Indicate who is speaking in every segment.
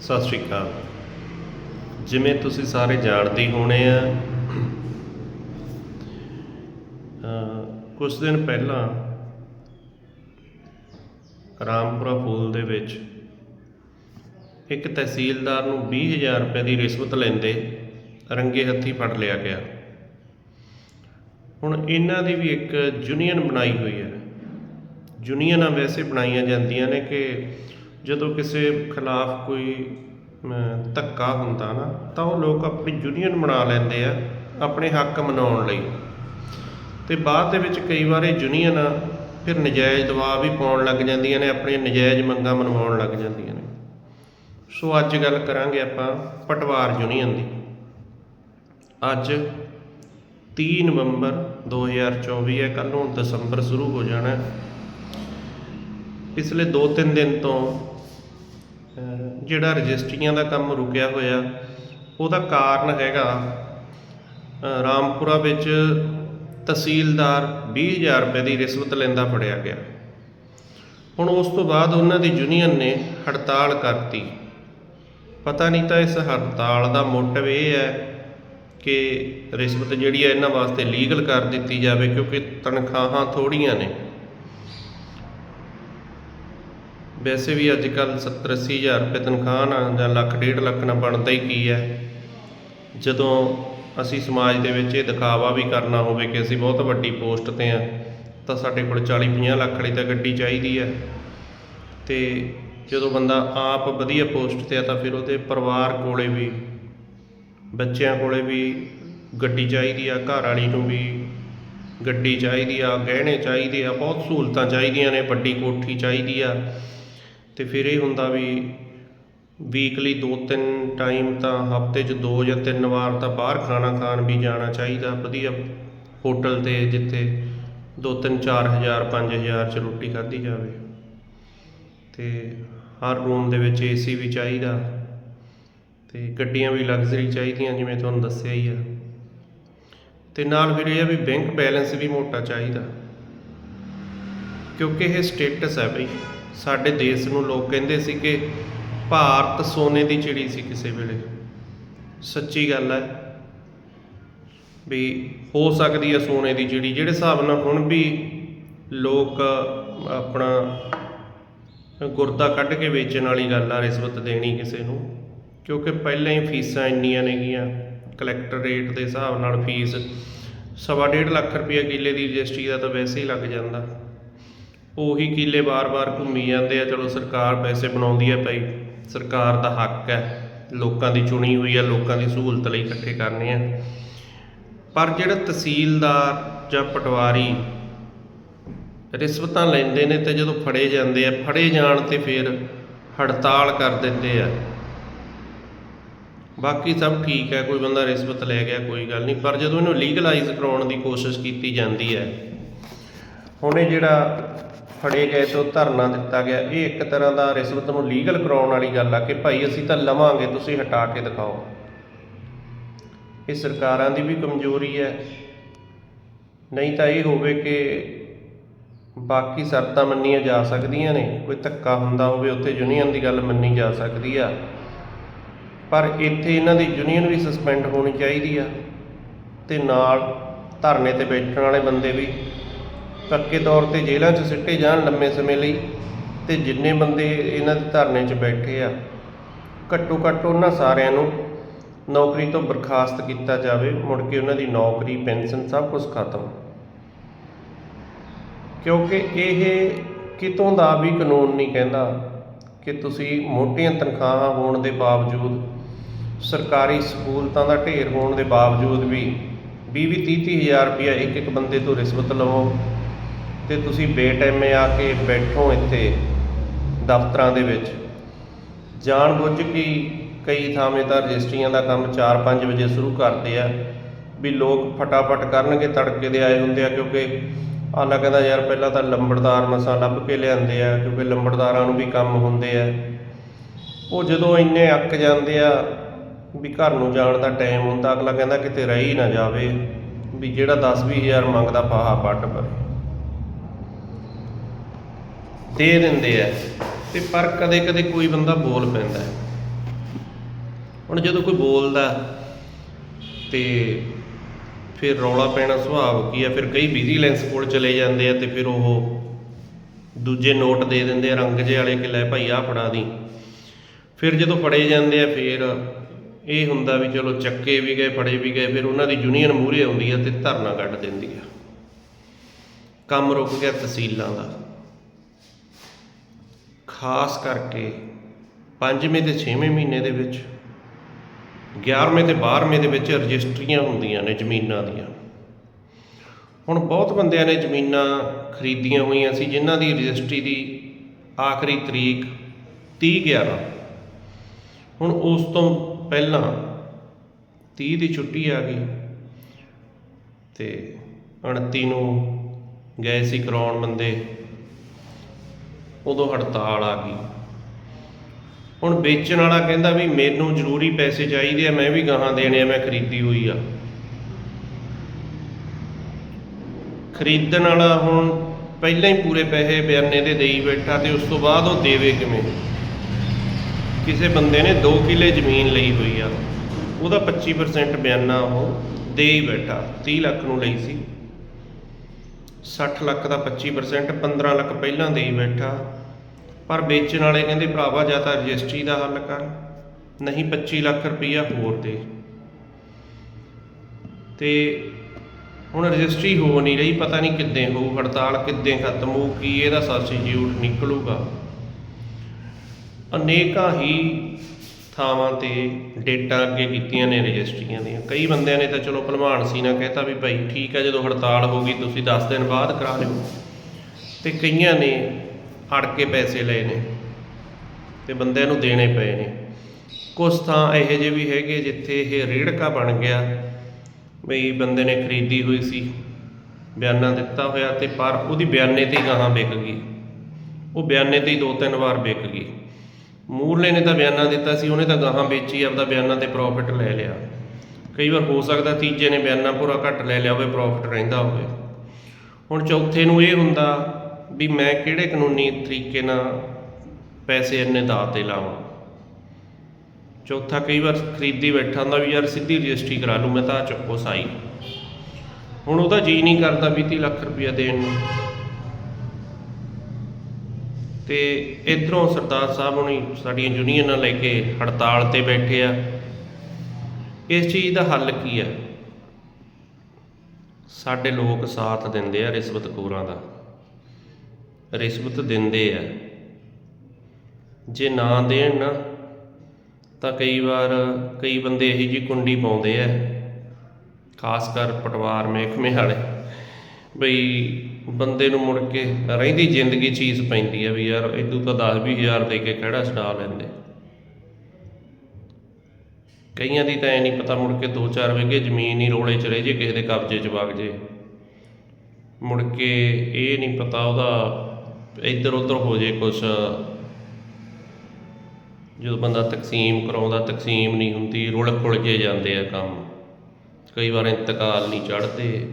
Speaker 1: ਸਤਿ ਸ਼੍ਰੀ ਅਕਾਲ। ਜਿਵੇਂ ਤੁਸੀਂ ਸਾਰੇ ਜਾਣਦੇ ਹੋਣੇ ਆ ਅ, ਕੁਝ ਦਿਨ ਪਹਿਲਾਂ ਰਾਮਪੁਰਾ ਫੂਲ ਦੇ ਵਿੱਚ ਇੱਕ ਤਹਿਸੀਲਦਾਰ ਨੂੰ 20000 ਰੁਪਏ ਦੀ ਰਿਸ਼ਵਤ ਲੈਂਦੇ ਰੰਗੇ ਹੱਥੀ ਫੜ ਲਿਆ ਗਿਆ। ਹੁਣ ਇਹਨਾਂ ਦੀ ਵੀ ਇੱਕ ਯੂਨੀਅਨ ਬਣਾਈ ਹੋਈ ਹੈ। ਯੂਨੀਅਨਾਂ ਵੈਸੇ ਬਣਾਈਆਂ ਜਾਂਦੀਆਂ ਨੇ ਕਿ ਜਦੋਂ ਕਿਸੇ ਖਿਲਾਫ ਕੋਈ ਧੱਕਾ ਹੁੰਦਾ ਨਾ, ਤਾਂ ਉਹ ਲੋਕ ਆਪਣੀ ਯੂਨੀਅਨ ਬਣਾ ਲੈਂਦੇ ਆ, ਆਪਣੇ ਹੱਕ ਮਨਾਉਣ ਲਈ। ਤੇ ਬਾਅਦ ਦੇ ਵਿੱਚ ਕਈ ਵਾਰ ਇਹ ਯੂਨੀਅਨ ਫਿਰ ਨਜਾਇਜ਼ ਦਬਾਅ ਵੀ ਪਾਉਣ ਲੱਗ ਜਾਂਦੀਆਂ ਨੇ, ਆਪਣੀਆਂ ਨਜਾਇਜ਼ ਮੰਗਾਂ ਮਨਵਾਉਣ ਲੱਗ ਜਾਂਦੀਆਂ ਨੇ। ਸੋ ਅੱਜ ਗੱਲ ਕਰਾਂਗੇ ਆਪਾਂ ਪਟਵਾਰ ਯੂਨੀਅਨ ਦੀ। ਅੱਜ 30 ਨਵੰਬਰ 2024 ਹੈ ਕੱਲ ਨੂੰ ਦਸੰਬਰ ਸ਼ੁਰੂ ਹੋ ਜਾਣਾ ਪਿਛਲੇ 2-3 ਦਿਨ ਤੋਂ ਜਿਹੜਾ ਰਜਿਸਟਰੀਆਂ ਦਾ ਕੰਮ ਰੁਕਿਆ ਹੋਇਆ, ਉਹਦਾ ਕਾਰਨ ਹੈਗਾ ਰਾਮਪੁਰਾ ਵਿੱਚ ਤਹਿਸੀਲਦਾਰ 20000 ਰੁਪਏ ਦੀ ਰਿਸ਼ਵਤ ਲੈਂਦਾ ਫੜਿਆ ਗਿਆ। ਹੁਣ ਉਸ ਤੋਂ ਬਾਅਦ ਉਹਨਾਂ ਦੀ ਯੂਨੀਅਨ ਨੇ ਹੜਤਾਲ ਕਰਤੀ। ਪਤਾ ਨਹੀਂ ਤਾਂ ਇਸ ਹੜਤਾਲ ਦਾ ਮੋਟਿਵ ਇਹ ਹੈ ਕਿ ਰਿਸ਼ਵਤ ਜਿਹੜੀ ਹੈ ਇਹਨਾਂ ਵਾਸਤੇ ਲੀਗਲ ਕਰ ਦਿੱਤੀ ਜਾਵੇ ਕਿਉਂਕਿ ਤਨਖਾਹਾਂ ਥੋੜੀਆਂ ਨੇ। ਵੈਸੇ ਵੀ ਅੱਜ ਕੱਲ 70 ਅੱਸੀ ਹਜ਼ਾਰ ਰੁਪਏ ਤਨਖਾਹ ਨਾਲ ਜਾਂ ਲੱਖ, ਡੇਢ ਲੱਖ ਨਾਲ ਬਣਦਾ ਹੀ ਕੀ ਹੈ? ਜਦੋਂ ਅਸੀਂ ਸਮਾਜ ਦੇ ਵਿੱਚ ਇਹ ਦਿਖਾਵਾ ਵੀ ਕਰਨਾ ਹੋਵੇ ਕਿ ਅਸੀਂ ਬਹੁਤ ਵੱਡੀ ਪੋਸਟ ਤੇ ਆ ਤਾਂ ਸਾਡੇ ਕੋਲ 40 50 ਲੱਖ ਵਾਲੀ ਤਾਂ ਗੱਡੀ ਚਾਹੀਦੀ ਹੈ। ਤੇ ਜਦੋਂ ਬੰਦਾ ਆਪ ਵਧੀਆ ਪੋਸਟ ਤੇ ਆ, ਤਾਂ ਫਿਰ ਉਹਦੇ ਪਰਿਵਾਰ ਕੋਲੇ ਵੀ, ਬੱਚਿਆਂ ਕੋਲੇ ਵੀ ਗੱਡੀ ਚਾਹੀਦੀ ਆ, ਘਰ ਵਾਲੀ ਨੂੰ ਵੀ ਗੱਡੀ ਚਾਹੀਦੀ ਆ, ਗਹਿਣੇ ਚਾਹੀਦੇ ਆ, ਬਹੁਤ ਸਹੂਲਤਾਂ ਚਾਹੀਦੀਆਂ ਨੇ, ਵੱਡੀ ਕੋਠੀ ਚਾਹੀਦੀ ਆ। ਅਤੇ ਫਿਰ ਇਹ ਹੁੰਦਾ ਵੀ ਵੀਕਲੀ ਦੋ ਤਿੰਨ ਟਾਈਮ ਤਾਂ ਹਫ਼ਤੇ 'ਚ ਦੋ ਜਾਂ ਤਿੰਨ ਵਾਰ ਤਾਂ ਬਾਹਰ ਖਾਣਾ ਖਾਣ ਵੀ ਜਾਣਾ ਚਾਹੀਦਾ, ਵਧੀਆ ਹੋਟਲ ਤੇ ਜਿੱਥੇ ਦੋ ਤਿੰਨ ਚਾਰ ਹਜ਼ਾਰ, ਪੰਜ ਹਜ਼ਾਰ 'ਚ ਰੋਟੀ ਖਾਧੀ ਜਾਵੇ। ਤੇ ਹਰ ਰੂਮ ਦੇ ਵਿੱਚ ਏਸੀ ਵੀ ਚਾਹੀਦਾ ਤੇ ਗੱਡੀਆਂ ਵੀ ਲਗਜ਼ਰੀ ਚਾਹੀਦੀਆਂ ਜਿਵੇਂ ਤੁਹਾਨੂੰ ਦੱਸਿਆ ਹੀ ਆ। ਤੇ ਨਾਲ ਫਿਰ ਇਹ ਆ ਵੀ ਬੈਂਕ ਬੈਲੈਂਸ ਵੀ ਮੋਟਾ ਚਾਹੀਦਾ। ਕਿਉਂਕਿ ਇਹ ਸਟੇਟਸ ਹੈ ਬਈ। ਸਾਡੇ ਦੇਸ਼ ਨੂੰ ਲੋਕ ਕਹਿੰਦੇ ਸੀ ਕਿ ਭਾਰਤ ਸੋਨੇ ਦੀ ਚਿੜੀ ਸੀ ਕਿਸੇ ਵੇਲੇ। ਸੱਚੀ ਗੱਲ ਹੈ ਵੀ ਹੋ ਸਕਦੀ ਹੈ ਸੋਨੇ ਦੀ ਚਿੜੀ। ਜਿਹੜੇ ਹਿਸਾਬ ਨਾਲ ਹੁਣ ਵੀ ਲੋਕ ਆਪਣਾ ਗੁਰਦਾ ਕੱਢ ਕੇ ਵੇਚਣ ਵਾਲੀ ਗੱਲ ਆ ਰਿਸ਼ਵਤ ਦੇਣੀ ਕਿਸੇ ਨੂੰ, ਕਿਉਂਕਿ ਪਹਿਲਾਂ ਹੀ ਫੀਸਾਂ ਇੰਨੀਆਂ ਨੇਗੀਆਂ ਕਲੈਕਟਰ ਰੇਟ ਦੇ ਹਿਸਾਬ ਨਾਲ ਫੀਸ ਸਵਾ ਡੇਢ ਲੱਖ ਰੁਪਏ ਕਿੱਲੇ ਦੀ ਰਜਿਸਟਰੀ ਦਾ ਤਾਂ ਵੈਸੇ ਹੀ ਲੱਗ ਜਾਂਦਾ। ਉਹੀ ਕਿੱਲੇ ਵਾਰ-ਵਾਰ ਘੁੰਮੀ ਜਾਂਦੇ ਆ, ਚਲੋ ਸਰਕਾਰ ਪੈਸੇ ਬਣਾਉਂਦੀ ਹੈ ਭਾਈ। ਸਰਕਾਰ ਦਾ ਹੱਕ ਹੈ, ਲੋਕਾਂ ਦੀ ਚੁਣੀ ਹੋਈ ਹੈ ਲੋਕਾਂ ਦੀ ਸਹੂਲਤ ਲਈ ਇਕੱਠੇ ਕਰਨੇ ਆ। ਪਰ ਜਿਹੜਾ ਤਹਿਸੀਲਦਾਰ ਜਾਂ ਪਟਵਾਰੀ ਰਿਸ਼ਵਤਾਂ ਲੈਂਦੇ ਨੇ ਤੇ ਜਦੋਂ ਫੜੇ ਜਾਂਦੇ ਆ, ਫੜੇ ਜਾਣ ਤੇ ਫਿਰ ਹੜਤਾਲ ਕਰ ਦਿੰਦੇ ਆ। ਬਾਕੀ ਸਭ ਠੀਕ ਹੈ, ਕੋਈ ਬੰਦਾ ਰਿਸ਼ਵਤ ਲੈ ਗਿਆ, ਕੋਈ ਗੱਲ ਨਹੀਂ। ਪਰ ਜਦੋਂ ਇਹਨੂੰ ਲੀਗਲਾਈਜ਼ ਕਰਾਉਣ ਦੀ ਕੋਸ਼ਿਸ਼ ਕੀਤੀ ਜਾਂਦੀ ਹੈ, ਹੁਣ ਇਹ ਜਿਹੜਾ ਫੜੇ ਗਏ ਤੋਂ ਧਰਨਾ ਦਿੱਤਾ ਗਿਆ। ਇਹ ਇੱਕ ਤਰ੍ਹਾਂ ਦਾ ਰਿਸ਼ਵਤ ਨੂੰ ਲੀਗਲ ਕਰਾਉਣ ਵਾਲੀ ਗੱਲ ਆ ਕਿ ਭਾਈ ਅਸੀਂ ਤਾਂ ਲਵਾਂਗੇ, ਤੁਸੀਂ ਹਟਾ ਕੇ ਦਿਖਾਓ। ਇਹ ਸਰਕਾਰਾਂ ਦੀ ਵੀ ਕਮਜ਼ੋਰੀ ਹੈ। ਨਹੀਂ ਤਾਂ ਇਹ ਹੋਵੇ ਕਿ ਬਾਕੀ ਸ਼ਰਤਾਂ ਮੰਨੀਆਂ ਜਾ ਸਕਦੀਆਂ ਨੇ। ਕੋਈ ਧੱਕਾ ਹੁੰਦਾ ਹੋਵੇ, ਉੱਥੇ ਯੂਨੀਅਨ ਦੀ ਗੱਲ ਮੰਨੀ ਜਾ ਸਕਦੀ ਆ। ਪਰ ਇੱਥੇ ਇਹਨਾਂ ਦੀ ਯੂਨੀਅਨ ਵੀ ਸਸਪੈਂਡ ਹੋਣੀ ਚਾਹੀਦੀ ਆ। ਤੇ ਨਾਲ ਧਰਨੇ ਤੇ ਬੈਠਣ ਵਾਲੇ ਬੰਦੇ ਵੀ। ਪੱਕੇ ਤੌਰ ਤੇ ਜੇਲ੍ਹਾਂ 'ਚ ਸਿੱਟੇ ਜਾਣ ਲੰਮੇ ਸਮੇਂ ਲਈ ਤੇ ਜਿੰਨੇ ਬੰਦੇ ਇਹਨਾਂ ਦੇ ਧਰਨੇ 'ਚ ਬੈਠੇ ਆ, ਘੱਟੋ ਘੱਟ ਉਹਨਾਂ ਸਾਰਿਆਂ ਨੂੰ ਨੌਕਰੀ ਤੋਂ ਬਰਖਾਸਤ ਕੀਤਾ ਜਾਵੇ, ਮੁੜ ਕੇ ਉਹਨਾਂ ਦੀ ਨੌਕਰੀ, ਪੈਨਸ਼ਨ ਸਭ ਕੁਝ ਖਤਮ। ਕਿਉਂਕਿ ਇਹ ਕਿਤੋਂ ਦਾ ਵੀ ਕਾਨੂੰਨ ਨਹੀਂ ਕਹਿੰਦਾ ਕਿ ਤੁਸੀਂ ਮੋਟੀਆਂ ਤਨਖਾਹਾਂ ਹੋਣ ਦੇ ਬਾਵਜੂਦ, ਸਰਕਾਰੀ ਸਹੂਲਤਾਂ ਦਾ ਢੇਰ ਹੋਣ ਦੇ ਬਾਵਜੂਦ ਵੀ 20 20 30 ਹਜ਼ਾਰ ਰੁਪਇਆ ਇੱਕ ਇੱਕ ਬੰਦੇ ਤੋਂ ਰਿਸ਼ਵਤ ਲਵੋ। ਤੇ ਤੁਸੀਂ ਬੇਟਾਈਮੇ ਆ ਕੇ ਬੈਠੋ ਇੱਥੇ ਦਫ਼ਤਰਾਂ ਦੇ ਵਿੱਚ। ਜਾਣ ਬੁੱਝ ਕੇ ਕਈ ਥਾਵੇਂ ਤਾਂ ਰਜਿਸਟਰੀਆਂ ਦਾ ਕੰਮ 4-5 ਵਜੇ ਸ਼ੁਰੂ ਕਰਦੇ ਆ ਵੀ ਲੋਕ ਫਟਾਫਟ ਕਰਨਗੇ, ਤੜਕੇ ਦੇ ਆਏ ਹੁੰਦੇ ਆ ਕਿਉਂਕਿ ਆਲਾ ਕਹਿੰਦਾ ਯਾਰ ਪਹਿਲਾਂ ਤਾਂ ਲੰਬੜਦਾਰ ਮਸਾਂ ਲੱਭ ਕੇ ਲਿਆਂਦੇ ਆ ਕਿਉਂਕਿ ਲੰਬੜਦਾਰਾਂ ਨੂੰ ਵੀ ਕੰਮ ਹੁੰਦੇ ਆ। ਉਹ ਜਦੋਂ ਇੰਨੇ ਅੱਕ ਜਾਂਦੇ ਆ ਵੀ ਘਰ ਨੂੰ ਜਾਣ ਦਾ ਟਾਈਮ ਹੁੰਦਾ, ਅਗਲਾ ਕਹਿੰਦਾ ਕਿਤੇ ਰਹਿ ਹੀ ਨਾ ਜਾਵੇ ਵੀ ਜਿਹੜਾ 10 ਹਜ਼ਾਰ ਮੰਗਦਾ ਫਾਹਾ ਪੱਟ ਪਰੇ। ਦੇ ਦਿੰਦੇ ਆ। ਤੇ ਪਰ ਕਦੇ ਕਦੇ ਕੋਈ ਬੰਦਾ ਬੋਲ ਪੈਂਦਾ। ਹੁਣ ਜਦੋਂ ਕੋਈ ਬੋਲਦਾ ਤੇ ਫਿਰ ਰੌਲਾ ਪੈਣਾ ਸੁਭਾਵ ਕੀ ਆ? ਫਿਰ ਕਈ ਵਿਜੀਲੈਂਸ ਕੋਲ ਚਲੇ ਜਾਂਦੇ ਆ ਤੇ ਫਿਰ ਉਹ ਦੂਜੇ ਨੋਟ ਦੇ ਦਿੰਦੇ ਆ, ਰੰਗ ਜੇ ਵਾਲੇ ਕਿ ਲੈ ਭਾਈ ਆ ਫੜਾ ਦੀ। ਫਿਰ ਜਦੋਂ ਫੜੇ ਜਾਂਦੇ ਆ, ਫਿਰ ਇਹ ਹੁੰਦਾ ਵੀ ਚਲੋ ਚੱਕੇ ਵੀ ਗਏ, ਫੜੇ ਵੀ ਗਏ, ਫਿਰ ਉਹਨਾਂ ਦੀ ਯੂਨੀਅਨ ਮੂਹਰੇ ਆਉਂਦੀ ਆ ਤੇ ਧਰਨਾ ਕੱਢ ਦਿੰਦੀ ਆ। ਕੰਮ ਰੁਕ ਗਿਆ ਤਹਿਸੀਲਾਂ ਦਾ। ਖਾਸ ਕਰਕੇ ਪੰਜਵੇਂ ਤੇ ਛੇਵੇਂ ਮਹੀਨੇ ਦੇ ਵਿੱਚ 11ਵੇਂ ਤੇ 12ਵੇਂ ਦੇ ਵਿੱਚ ਰਜਿਸਟਰੀਆਂ ਹੁੰਦੀਆਂ ਨੇ ਜ਼ਮੀਨਾਂ ਦੀਆਂ। ਹੁਣ ਬਹੁਤ ਬੰਦਿਆਂ ਨੇ ਜ਼ਮੀਨਾਂ ਖਰੀਦੀਆਂ ਹੋਈਆਂ ਸੀ, ਜਿਨ੍ਹਾਂ ਦੀ ਰਜਿਸਟਰੀ ਦੀ ਆਖਰੀ ਤਰੀਕ 30 11 ਹੁਣ ਉਸ ਤੋਂ ਪਹਿਲਾਂ 30 ਦੀ ਛੁੱਟੀ ਆ ਗਈ ਤੇ 29 ਨੂੰ ਗਏ ਸੀ ਕਰਾਉਣ ਬੰਦੇ। ਉਦੋਂ ਹੜਤਾਲ ਆ ਗਈ। ਹੁਣ ਵੇਚਣ ਵਾਲਾ ਕਹਿੰਦਾ ਵੀ ਮੈਨੂੰ ਜ਼ਰੂਰੀ ਪੈਸੇ ਚਾਹੀਦੇ ਆ, ਮੈਂ ਵੀ ਗਾਹਾਂ ਦੇਣੇ ਆ, ਮੈਂ ਖਰੀਦੀ ਹੋਈ ਆ। ਖਰੀਦਣ ਵਾਲਾ ਹੁਣ ਪਹਿਲਾਂ ਹੀ ਪੂਰੇ ਪੈਸੇ ਬਿਆਨੇ ਦੇ ਦੇਈ ਬੈਠਾ ਤੇ ਉਸ ਤੋਂ ਬਾਅਦ ਉਹ ਦੇਵੇ ਕਿਵੇਂ? ਕਿਸੇ ਬੰਦੇ ਨੇ 2 ਕਿੱਲੇ ਜ਼ਮੀਨ ਲਈ ਹੋਈ ਆ, ਉਹਦਾ 25% ਬਿਆਨਾ ਉਹ ਦੇ ਹੀ ਬੈਠਾ 30 ਲੱਖ ਨੂੰ ਲਈ ਸੀ। 60 ਲੱਖ ਦਾ 25% 15 ਲੱਖ ਪਹਿਲਾਂ ਦੇ ਹੀ ਬੈਠਾ। ਪਰ ਵੇਚਣ ਵਾਲੇ ਕਹਿੰਦੇ ਭਰਾਵਾ ਜਾਂ ਤਾਂ ਰਜਿਸਟਰੀ ਦਾ ਹੱਲ ਕਰ, ਨਹੀਂ 25 ਲੱਖ ਰੁਪਈਆ ਹੋਰ ਦੇ। ਤੇ ਹੁਣ ਰਜਿਸਟਰੀ ਹੋ ਨਹੀਂ ਰਹੀ, ਪਤਾ ਨਹੀਂ ਕਿੱਦਾਂ ਹੋਊ, ਹੜਤਾਲ ਕਿੱਦਾਂ ਖਤਮ ਹੋਊ, ਕੀ ਇਹਦਾ ਸਬਸਟੀਟਿਊਟ ਨਿਕਲੂਗਾ। ਅਨੇਕਾਂ ਹੀ ਥਾਵਾਂ ਤੇ ਡੇਟਾ ਅੱਗੇ ਕੀਤੀਆਂ ਨੇ ਰਜਿਸਟਰੀਆਂ ਦੀਆਂ। ਕਈ ਬੰਦਿਆਂ ਨੇ ਤਾਂ ਚਲੋ ਭਲਵਾਨ ਸੀ ਨਾ ਕਹਿਤਾ ਵੀ ਭਾਈ ਠੀਕ ਹੈ ਜਦੋਂ ਹੜਤਾਲ ਹੋ ਗਈ ਤੁਸੀਂ 10 ਦਿਨ ਬਾਅਦ ਕਰਾ ਲਿਓ। ਤੇ ਕਈਆਂ ਨੇ ਅੜ ਕੇ ਪੈਸੇ ਲਏ ਨੇ ਤੇ ਬੰਦਿਆਂ ਨੂੰ ਦੇਣੇ ਪਏ ਨੇ। ਕੁਝ ਥਾਂ ਇਹੋ ਜਿਹੇ ਵੀ ਹੈਗੇ ਜਿੱਥੇ ਇਹ ਰੇੜਕਾ ਬਣ ਗਿਆ, ਬਈ ਬੰਦੇ ਨੇ ਖਰੀਦੀ ਹੋਈ ਸੀ, ਬਿਆਨਾ ਦਿੱਤਾ ਹੋਇਆ ਤੇ ਪਰ ਉਹਦੀ ਬਿਆਨੇ ਤੇ ਹੀ ਗਾਹਾਂ ਵਿਕ ਗਈ। ਉਹ ਬਿਆਨੇ ਤੇ ਹੀ ਦੋ ਤਿੰਨ ਵਾਰ ਵਿਕ ਗਈ। ਮੂਰਲੇ ਨੇ ਤਾਂ ਬਿਆਨਾ ਦਿੱਤਾ ਸੀ, ਉਹਨੇ ਤਾਂ ਗਾਹਾਂ ਵੇਚੀ, ਆਪਦਾ ਬਿਆਨਾਂ ਤੇ ਪ੍ਰੋਫਿਟ ਲੈ ਲਿਆ। ਕਈ ਵਾਰ ਹੋ ਸਕਦਾ ਤੀਜੇ ਨੇ ਬਿਆਨਾ ਪੂਰਾ ਘੱਟ ਲੈ ਲਿਆ ਹੋਵੇ ਪ੍ਰੋਫਿਟ ਰਹਿੰਦਾ ਹੋਵੇ। ਹੁਣ ਚੌਥੇ ਨੂੰ ਇਹ ਹੁੰਦਾ ਵੀ ਮੈਂ ਕਿਹੜੇ ਕਾਨੂੰਨੀ ਤਰੀਕੇ ਨਾਲ ਪੈਸੇ ਇੰਨੇ ਦਾਅ ਤੇ ਲਾਵਾਂ? ਚੌਥਾ ਕਈ ਵਾਰ ਖਰੀਦੀ ਬੈਠਾ ਹੁੰਦਾ ਵੀ ਯਾਰ ਸਿੱਧੀ ਰਜਿਸਟਰੀ ਕਰਾ ਲੂ ਮੈਂ ਤਾਂ ਆਹ ਚੱਕੋ ਸਾਈ ਹੁਣ ਉਹਦਾ ਜੀ ਨਹੀਂ ਕਰਦਾ 20 ਲੱਖ ਰੁਪਇਆ ਦੇਣ ਨੂੰ। ਤੇ ਇਧਰੋਂ ਸਰਦਾਰ ਸਾਹਿਬ ਹੁਣੀ ਸਾਡੀਆਂ ਯੂਨੀਅਨਾਂ ਲੈ ਕੇ ਹੜਤਾਲ ਤੇ ਬੈਠੇ ਆ। ਇਸ ਚੀਜ਼ ਦਾ ਹੱਲ ਕੀ ਹੈ ਸਾਡੇ ਲੋਕ ਸਾਥ ਦਿੰਦੇ ਆ ਰਿਸ਼ਵਤ ਰਿਸ਼ਵਤਖੋਰਾਂ ਦਾ। ਰਿਸ਼ਵਤ ਦਿੰਦੇ ਆ। ਜੇ ਨਾ ਦੇਣ ਨਾ, ਤਾਂ ਕਈ ਵਾਰ ਕਈ ਬੰਦੇ ਇਹੀ ਜੀ ਕੁੰਡੀ ਪਾਉਂਦੇ ਆ, ਖਾਸ ਕਰ ਪਟਵਾਰ ਮਹਿਕਮੇ ਵਾਲੇ। ਬਈ ਬੰਦੇ ਨੂੰ ਮੁੜ ਕੇ ਰਹਿੰਦੀ ਜ਼ਿੰਦਗੀ ਚੀਜ਼ ਪੈਂਦੀ ਹੈ ਵੀ ਯਾਰ ਇਦੂ ਤਾਂ 10 ਵੀਹ ਹਜ਼ਾਰ ਦੇ ਕੇ ਕਿਹੜਾ ਛਡਾ ਲੈਂਦੇ। ਕਈਆਂ ਦੀ ਤਾਂ ਐ ਨਹੀਂ ਪਤਾ ਮੁੜ ਕੇ 2-4 ਵਿਗੇ ਜ਼ਮੀਨ ਹੀ ਰੋਲੇ 'ਚ ਰਹਿ ਜੇ, ਕਿਸੇ ਦੇ ਕਬਜ਼ੇ 'ਚ ਵਗ ਜੇ। ਮੁੜ ਕੇ ਇਹ ਨਹੀਂ ਪਤਾ ਉਹਦਾ ਇੱਧਰ ਉੱਧਰ ਹੋ ਜੇ ਕੁਛ। ਜਦੋਂ ਬੰਦਾ ਤਕਸੀਮ ਕਰਾਉਂਦਾ, ਤਕਸੀਮ ਨਹੀਂ ਹੁੰਦੀ, ਰੁਲ ਖੁਲ ਕੇ ਜਾਂਦੇ ਆ ਕੰਮ। ਕਈ ਵਾਰ ਇੰਤਕਾਲ ਨਹੀਂ ਚੜਦੇ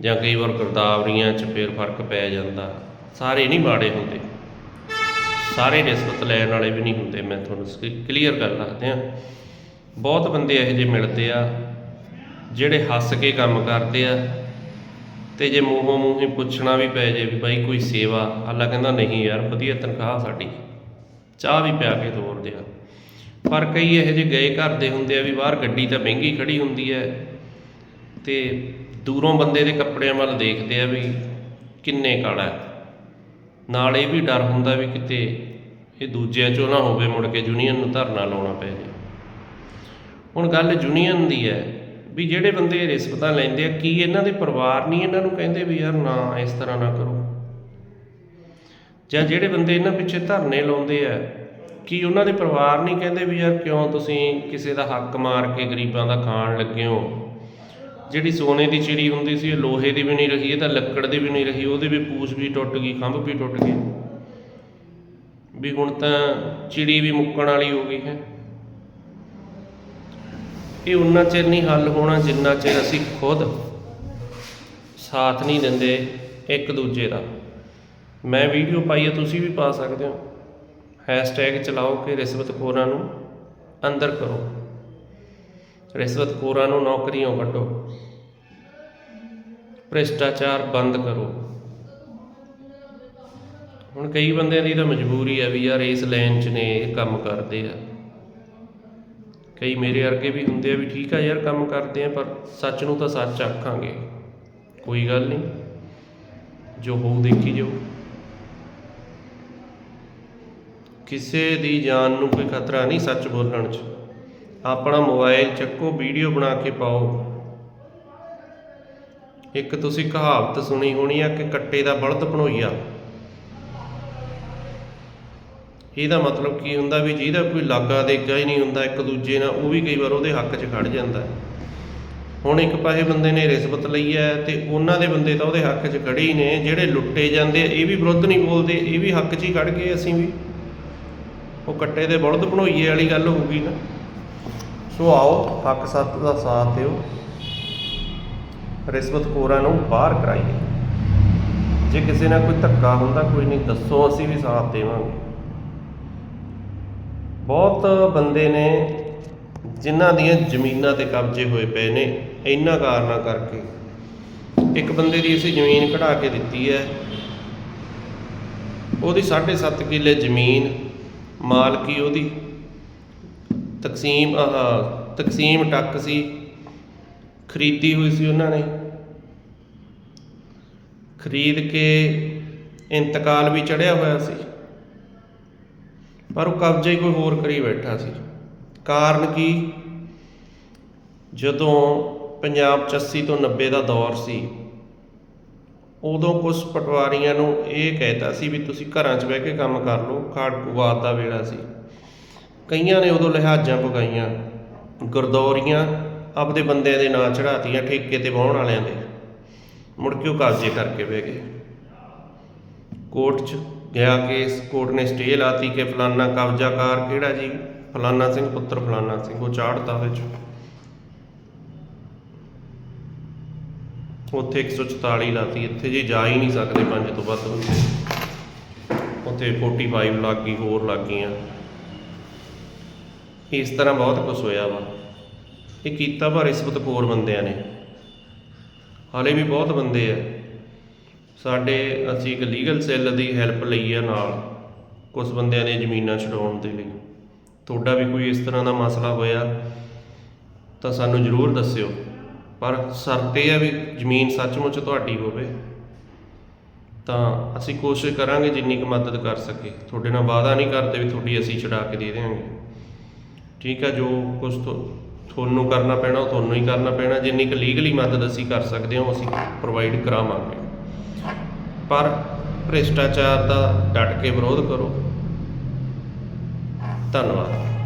Speaker 1: ਜਾਂ ਕਈ ਵਾਰ ਗਰਦਾਵਰੀਆਂ 'ਚ ਫੇਰ ਫ਼ਰਕ ਪੈ ਜਾਂਦਾ। ਸਾਰੇ ਨਹੀਂ ਮਾੜੇ ਹੁੰਦੇ। ਸਾਰੇ ਰਿਸ਼ਵਤ ਲੈਣ ਵਾਲੇ ਵੀ ਨਹੀਂ ਹੁੰਦੇ। ਮੈਂ ਤੁਹਾਨੂੰ ਕਲੀਅਰ ਕਰ ਦੱਸਦੇ ਆ ਬਹੁਤ ਬੰਦੇ ਇਹੋ ਜਿਹੇ ਮਿਲਦੇ ਆ, ਜਿਹੜੇ ਹੱਸ ਕੇ ਕੰਮ ਕਰਦੇ ਆ ਤੇ ਜੇ ਮੂੰਹੋਂ ਮੂੰਹ ਹੀ ਪੁੱਛਣਾ ਵੀ ਪੈ ਜੇ ਵੀ ਬਾਈ ਕੋਈ ਸੇਵਾ, ਅੱਲਾ ਕਹਿੰਦਾ ਨਹੀਂ ਯਾਰ, ਵਧੀਆ ਤਨਖਾਹ ਸਾਡੀ। ਚਾਹ ਵੀ ਪਿਆ ਕੇ ਤੋਰਦੇ ਆ। ਪਰ ਕਈ ਇਹੋ ਜਿਹੇ ਗਏ ਘਰ ਦੇ ਹੁੰਦੇ ਆ ਵੀ ਬਾਹਰ ਗੱਡੀ ਤਾਂ ਮਹਿੰਗੀ ਖੜੀ ਹੁੰਦੀ ਹੈ ਤੇ ਦੂਰੋਂ ਬੰਦੇ ਦੇ ਕੱਪੜਿਆਂ ਵੱਲ ਦੇਖਦੇ ਆ ਵੀ ਕਿੰਨੇ ਕਾਲਾ ਨਾਲ ਇਹ ਵੀ ਡਰ ਹੁੰਦਾ ਵੀ ਕਿਤੇ ਇਹ ਦੂਜਿਆਂ ਚੋਂ ਨਾ ਹੋਵੇ, ਮੁੜ ਕੇ ਯੂਨੀਅਨ ਨੂੰ ਧਰਨਾ ਲਾਉਣਾ ਪੈ ਜੇ ਹੁਣ ਗੱਲ ਯੂਨੀਅਨ ਦੀ ਹੈ ਵੀ ਜਿਹੜੇ ਬੰਦੇ ਰਿਸ਼ਵਤਾਂ ਲੈਂਦੇ ਆ, ਕੀ ਇਹਨਾਂ ਦੇ ਪਰਿਵਾਰ ਨਹੀਂ ਇਹਨਾਂ ਨੂੰ ਕਹਿੰਦੇ ਵੀ ਯਾਰ ਨਾ ਇਸ ਤਰ੍ਹਾਂ ਨਾ ਕਰੋ? ਜਾਂ ਜਿਹੜੇ ਬੰਦੇ ਇਹਨਾਂ ਪਿੱਛੇ ਧਰਨੇ ਲਾਉਂਦੇ ਆ, ਕੀ ਉਹਨਾਂ ਦੇ ਪਰਿਵਾਰ ਨਹੀਂ ਕਹਿੰਦੇ ਵੀ ਯਾਰ ਕਿਉਂ ਤੁਸੀਂ ਕਿਸੇ ਦਾ ਹੱਕ ਮਾਰ ਕੇ ਗਰੀਬਾਂ ਦਾ ਖਾਣ ਲੱਗੇ ਹੋ? ਜਿਹੜੀ ਸੋਨੇ ਦੀ ਚਿੜੀ ਹੁੰਦੀ ਸੀ, ਇਹ ਲੋਹੇ ਦੀ ਵੀ ਨਹੀਂ ਰਹੀ, ਇਹ ਤਾਂ ਲੱਕੜ ਦੀ ਵੀ ਨਹੀਂ ਰਹੀ, ਉਹਦੇ ਵੀ ਪੂਛ ਵੀ ਟੁੱਟ ਗਈ, ਖੰਭ ਵੀ ਟੁੱਟ ਗਏ। ਵੀ ਹੁਣ ਤਾਂ ਚਿੜੀ ਵੀ ਮੁੱਕਣ ਵਾਲੀ ਹੋ ਗਈ ਹੈ। ਇਹ ਉਨਾ ਚਿਰ ਨਹੀਂ ਹੱਲ ਹੋਣਾ, ਜਿੰਨਾ ਚਿਰ ਅਸੀਂ ਖੁਦ ਸਾਥ ਨਹੀਂ ਦਿੰਦੇ ਇੱਕ ਦੂਜੇ ਦਾ। ਮੈਂ ਵੀਡੀਓ ਪਾਈ ਹੈ ਤੁਸੀਂ ਵੀ ਪਾ ਸਕਦੇ ਹੋ। ਹੈਸ਼ਟੈਗ ਚਲਾਓ ਕਿ ਰਿਸ਼ਵਤਖੋਰਾਂ ਨੂੰ ਅੰਦਰ ਕਰੋ। ਰਿਸ਼ਵਤਖੋਰਾਂ ਨੂੰ ਨੌਕਰੀਆਂ ਕੱਢੋ। ਭ੍ਰਿਸ਼ਟਾਚਾਰ ਬੰਦ ਕਰੋ। ਹੁਣ ਕਈ ਬੰਦਿਆਂ ਦੀ ਤਾਂ ਮਜਬੂਰੀ ਹੈ ਵੀ ਯਾਰ ਇਸ ਲਾਈਨ 'ਚ ਨੇ ਇਹ ਕੰਮ ਕਰਦੇ ਆ। ਕਈ ਮੇਰੇ ਵਰਗੇ ਵੀ ਹੁੰਦੇ ਆ ਵੀ ਠੀਕ ਆ ਯਾਰ ਕੰਮ ਕਰਦੇ ਆ, ਪਰ ਸੱਚ ਨੂੰ ਤਾਂ ਸੱਚ ਆਖਾਂਗੇ। ਕੋਈ ਗੱਲ ਨਹੀਂ, ਜੋ ਹੋਊ ਦੇਖੀ ਜਾਓ ਕਿਸੇ ਦੀ ਜਾਨ ਨੂੰ ਕੋਈ ਖਤਰਾ ਨਹੀਂ ਸੱਚ ਬੋਲਣ 'ਚ। ਆਪਣਾ ਮੋਬਾਈਲ ਚੱਕੋ, ਵੀਡੀਓ ਬਣਾ ਕੇ ਪਾਓ। ਇੱਕ ਤੁਸੀਂ ਕਹਾਵਤ ਸੁਣੀ ਹੋਣੀ ਆ ਕਿ ਕੱਟੇ ਦਾ ਬਲਦ ਭਣੋਈਆ। ਇਹਦਾ ਮਤਲਬ ਕੀ ਹੁੰਦਾ ਵੀ ਜਿਹਦਾ ਕੋਈ ਲਾਗਾ ਦੇਗਾ ਹੀ ਨਹੀਂ ਹੁੰਦਾ, ਇੱਕ ਦੂਜੇ ਨਾਲ ਉਹ ਵੀ ਕਈ ਵਾਰ ਉਹਦੇ ਹੱਕ 'ਚ ਖੜ ਜਾਂਦਾ। ਹੁਣ ਇੱਕ ਪਾਸੇ ਬੰਦੇ ਨੇ ਰਿਸ਼ਵਤ ਲਈ ਹੈ ਤੇ ਉਹਨਾਂ ਦੇ ਬੰਦੇ ਤਾਂ ਉਹਦੇ ਹੱਕ 'ਚ ਖੜੇ ਹੀ ਨੇ, ਜਿਹੜੇ ਲੁੱਟੇ ਜਾਂਦੇ ਆ, ਇਹ ਵੀ ਵਿਰੁੱਧ ਨਹੀਂ ਬੋਲਦੇ, ਇਹ ਵੀ ਹੱਕ 'ਚ ਹੀ ਖੜ ਗਏ ਅਸੀਂ ਵੀ। ਉਹ ਕੱਟੇ ਦੇ ਬਲਦ ਬਣੋਈਏ ਵਾਲੀ ਗੱਲ ਹੋਊਗੀ ਨਾ। ਸੋ ਆਓ ਹੱਕ ਸੱਤ ਦਾ ਸਾਥ ਦਿਓ। ਰਿਸ਼ਵਤਖੋਰਾਂ ਨੂੰ ਬਾਹਰ ਕਰਾਈਏ। ਜੇ ਕਿਸੇ ਨਾਲ ਕੋਈ ਧੱਕਾ ਹੁੰਦਾ, ਕੋਈ ਨਹੀਂ, ਦੱਸੋ ਅਸੀਂ ਵੀ ਸਾਥ ਦੇਵਾਂਗੇ। ਬਹੁਤ ਬੰਦੇ ਨੇ ਜਿਨ੍ਹਾਂ ਦੀਆਂ ਜ਼ਮੀਨਾਂ ਤੇ ਕਬਜ਼ੇ ਹੋਏ ਪਏ ਨੇ, ਇਹਨਾਂ ਕਾਰਨਾਂ ਕਰਕੇ। ਇੱਕ ਬੰਦੇ ਦੀ ਅਸੀਂ ਜ਼ਮੀਨ ਕਢਾ ਕੇ ਦਿੱਤੀ ਹੈ। ਉਹਦੀ 7.5 ਕਿੱਲੇ ਜ਼ਮੀਨ, ਮਾਲਕੀ ਉਹਦੀ। ਤਕਸੀਮ, ਆਹ, ਤਕਸੀਮ ਟੱਕ ਸੀ। ਖਰੀਦੀ ਹੋਈ ਸੀ ਉਹਨਾਂ ਨੇ। ਖਰੀਦ ਕੇ ਇੰਤਕਾਲ ਵੀ ਚੜਿਆ ਹੋਇਆ ਸੀ। ਪਰ ਉਹ ਕਬਜ਼ੇ ਕੋਈ ਹੋਰ ਕਰੀ ਬੈਠਾ ਸੀ। ਕਾਰਨ ਕੀ? ਜਦੋਂ ਪੰਜਾਬ 'ਚ 80 ਤੋਂ 90 ਦਾ ਦੌਰ ਸੀ, ਉਦੋਂ ਕੁਝ ਪਟਵਾਰੀਆਂ ਨੂੰ ਇਹ ਕਹਿਤਾ ਸੀ ਵੀ ਤੁਸੀਂ ਘਰਾਂ 'ਚ ਬਹਿ ਕੇ ਕੰਮ ਕਰ ਲਓ ਖਾੜਕੂਵਾਦ ਦਾ ਵੇਲਾ ਸੀ। ਕਈਆਂ ਨੇ ਉਦੋਂ ਲਿਹਾਜ਼ਾਂ ਪਕਾਈਆਂ ਗੁਰਦੌਰੀਆਂ ਆਪਦੇ ਬੰਦਿਆਂ ਦੇ ਨਾਂ ਚੜਾਤੀਆਂ ਠੇਕੇ ਤੇ ਵਾਹੁਣ ਵਾਲਿਆਂ ਦੇ। ਮੁੜ ਕੇ ਉਹ ਕਬਜ਼ੇ ਕਰਕੇ ਬਹਿ ਗਏ। ਕੋਰਟ 'ਚ ਗਿਆ ਕੇਸ, ਕੋਰਟ ਨੇ ਸਟੇ ਲਾਤੀ ਕਿ ਫਲਾਨਾ ਕਬਜ਼ਾਕਾਰ ਕਿਹੜਾ ਜੀ? ਫਲਾਨਾ ਸਿੰਘ ਪੁੱਤਰ ਫਲਾਨਾ ਸਿੰਘ, ਉਹ ਚਾੜਤਾ ਵਿੱਚ। ਉੱਥੇ 144 ਲਾਤੀ, ਇੱਥੇ ਜੀ ਜਾ ਹੀ ਨਹੀਂ ਸਕਦੇ ਪੰਜ ਤੋਂ ਵੱਧ ਉੱਥੇ ਉੱਥੇ 45 ਲੱਗ ਗਈ, ਹੋਰ ਲੱਗ ਗਈਆਂ। ਇਸ ਤਰ੍ਹਾਂ ਬਹੁਤ ਕੁਝ ਹੋਇਆ ਵਾ। ਇਹ ਕੀਤਾ ਵਾ ਰਿਸ਼ਵਤਖੋਰ ਬੰਦਿਆਂ ਨੇ। ਹਾਲੇ ਵੀ ਬਹੁਤ ਬੰਦੇ ਆ। ਸਾਡੇ, ਅਸੀਂ ਇੱਕ ਲੀਗਲ ਸੈੱਲ ਦੀ ਹੈਲਪ ਲਈ ਆ ਨਾਲ ਕੁਝ ਬੰਦਿਆਂ ਨੇ ਜ਼ਮੀਨਾਂ ਛਡਾਉਣ ਦੇ ਲਈ। ਤੁਹਾਡਾ ਵੀ ਕੋਈ ਇਸ ਤਰ੍ਹਾਂ ਦਾ ਮਸਲਾ ਹੋਇਆ ਤਾਂ ਸਾਨੂੰ ਜ਼ਰੂਰ ਦੱਸਿਓ। ਪਰ ਸ਼ਰਤ ਇਹ ਆ ਵੀ ਜ਼ਮੀਨ ਸੱਚਮੁੱਚ ਤੁਹਾਡੀ ਹੋਵੇ। ਤਾਂ ਅਸੀਂ ਕੋਸ਼ਿਸ਼ ਕਰਾਂਗੇ ਜਿੰਨੀ ਕੁ ਮਦਦ ਕਰ ਸਕੇ ਤੁਹਾਡੇ ਨਾਲ ਵਾਅਦਾ ਨਹੀਂ ਕਰਦੇ ਵੀ ਤੁਹਾਡੀ ਅਸੀਂ ਛਡਾ ਕੇ ਦੇ ਦੇਵਾਂਗੇ। ਠੀਕ ਹੈ ਜੋ ਕੁਝ ਤੁਹਾਨੂੰ ਕਰਨਾ ਪੈਣਾ, ਉਹ ਤੁਹਾਨੂੰ ਹੀ ਕਰਨਾ ਪੈਣਾ। ਜਿੰਨੀ ਕੁ ਲੀਗਲੀ ਮਦਦ ਅਸੀਂ ਕਰ ਸਕਦੇ ਹਾਂ ਅਸੀਂ ਪ੍ਰੋਵਾਈਡ ਕਰਾਵਾਂਗੇ। ਪਰ ਭ੍ਰਿਸ਼ਟਾਚਾਰ ਦਾ ਡਟ ਕੇ ਵਿਰੋਧ ਕਰੋ। ਧੰਨਵਾਦ।